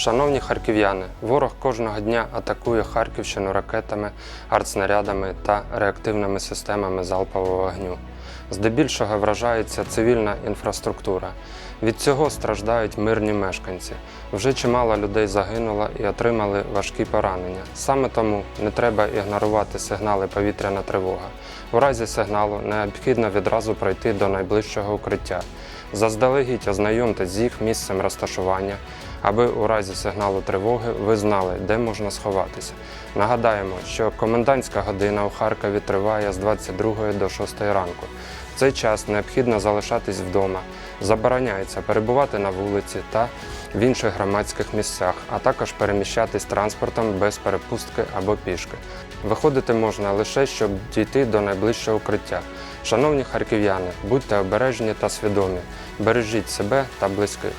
Шановні харків'яни, ворог кожного дня атакує Харківщину ракетами, артснарядами та реактивними системами залпового вогню. Здебільшого вражається цивільна інфраструктура. Від цього страждають мирні мешканці. Вже чимало людей загинуло і отримали важкі поранення. Саме тому не треба ігнорувати сигнали повітряна тривога. У разі сигналу необхідно відразу пройти до найближчого укриття. Заздалегідь ознайомтесь з їх місцем розташування, аби у разі сигналу тривоги ви знали, де можна сховатися. Нагадаємо, що комендантська година у Харкові триває з 22 до 6 ранку. В цей час необхідно залишатись вдома, забороняється перебувати на вулиці та в інших громадських місцях, а також переміщатись транспортом без перепустки або пішки. Виходити можна лише щоб дійти до найближчого укриття. Шановні харків'яни, будьте обережні та свідомі, бережіть себе та близьких.